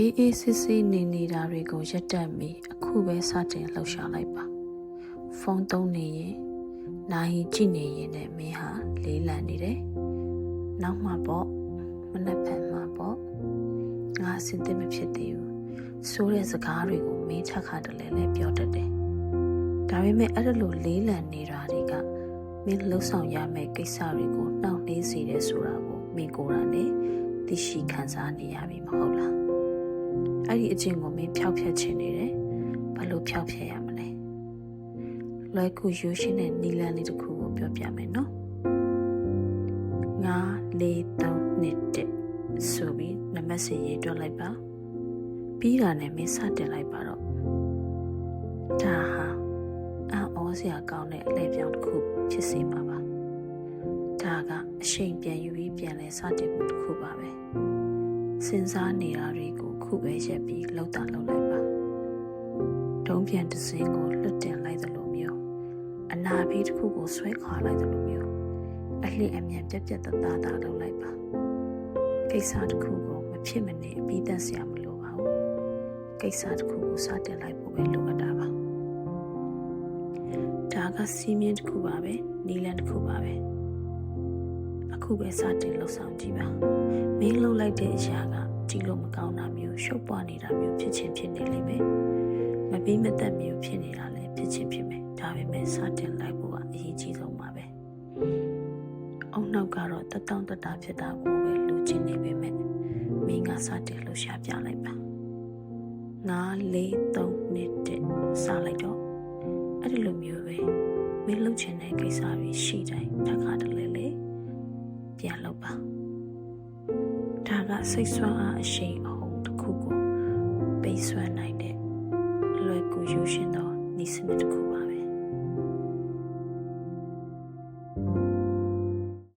အေးအေးဆေးဆေးနေနေတာတွေကိုရက်တက်ပြီးအခုပဲစတင်လှုပ်ရှားလိုက်ပါဖုန်းသုံးနေရင်နိုင်ကြည့်နေရင်လည်းမင်းဟာလေးလံနေတယ်နောက်မှပေါ့မနှက်ဖန်မှပေါ့ငါအဆင်သင့်မဖြစ်သေးဘူးဆိုးတဲ့စကားတွေကိုမင်းချက်ခါတလဲလဲပြောတတ်တယ်ဒါပေမဲ့အဲ့ဒါလိုလေးလံနေတာတွေကမင်းလှုပ်ဆောင်ရမယ့်ကိစ္စတွေကိုနှောင့်နှေးစေတယ်ဆိုတာကိုမင်းကိုယ်တိုင်လည်းသိရှိခံစားနေရပြီမဟုတ်လား အဲ့ဒီအကျင့်ကိုမင်းဖျောက်ဖျက်ခြင်းနေတယ်ဘာလို့ဖျောက်ဖျက်ရမလဲလွယ်ကူရိုးရှင်းတဲ့နီလန်လေးတစ်ခုကိုပြောပြမယ်နော်ငါလေးသုံးနှစ်တစ်ဆိုပြီးနံပါတ်စီရေးတွက်လိုက်ပါပြီးတာနဲ့မင်းစတင်လိုက်ပါတော့ဒါဟာအော်စရာကောင်းတဲ့အလဲပြောင်းတစ်ခုဖြစ်စေမှာပါဒါကအရှိန်ပြန်ယူပြီးပြန်လဲစတင်မှုတစ်ခုပါပဲစဉ်းစားနေတာတွေကို ခုပဲရက်ပြီးလောက်တာလောက်လိုက်ပါတုံးပြန်တစ်စင်းကိုလွတ်တင်လိုက်သလိုမျိုးအနာဘေးတစ်ခုကိုဆွဲခွာလိုက်သလိုမျိုးအလှအမြန်ပြက်ပြက်တသားသားလုပ်လိုက်ပါကိစ္စတစ်ခုကိုမဖြစ်မနေအပြီးသတ်စရာမလိုပါဘူးကိစ္စတစ်ခုကိုစတင်လိုက်ဖို့ပဲလိုအပ်တာပါဒါကစီးမြင့်တစ်ခုပါပဲနီလန်တစ်ခုပါပဲအခုပဲစတင်လှုပ်ဆောင်ကြည့်ပါမင်းလှုပ်လိုက်တဲ့အရာက ကြည့်လို့မကောင်းတာမျိုးရှုပ်ပွားနေတာမျိုးဖြစ်ချင်းဖြစ်နေလိမ့်မယ်။မပြီးမသက်မျိုးဖြစ်နေတာလည်းဖြစ်ချင်းဖြစ်မယ်။ဒါပေမဲ့စတင်လိုက်ဖို့ကအရေးကြီးဆုံးပါပဲ။အောက်နောက်ကတော့တတောင့်တတာဖြစ်တာကိုပဲလူချင်းနေပေမဲ့မင်းကစတင်လို့ရှာပြလိုက်ပါ။ငါလေးသုံးနှစ်တဲ့စလိုက်တော့အဲ့ဒီလိုမျိုးပဲမင်းလှုပ်ချင်တဲ့ကိစ္စတွေရှိတိုင်းတစ်ခါတလေလေပြန်လုပ်ပါ ဒါကစိတ်ဆွမ်းအားအရှိန်အဟုန်တစ်ခုကိုပိတ်ဆွမ်းနိုင်တဲ့လွယ်ကူရိုးရှင်းသောဤစနစ်တစ်ခု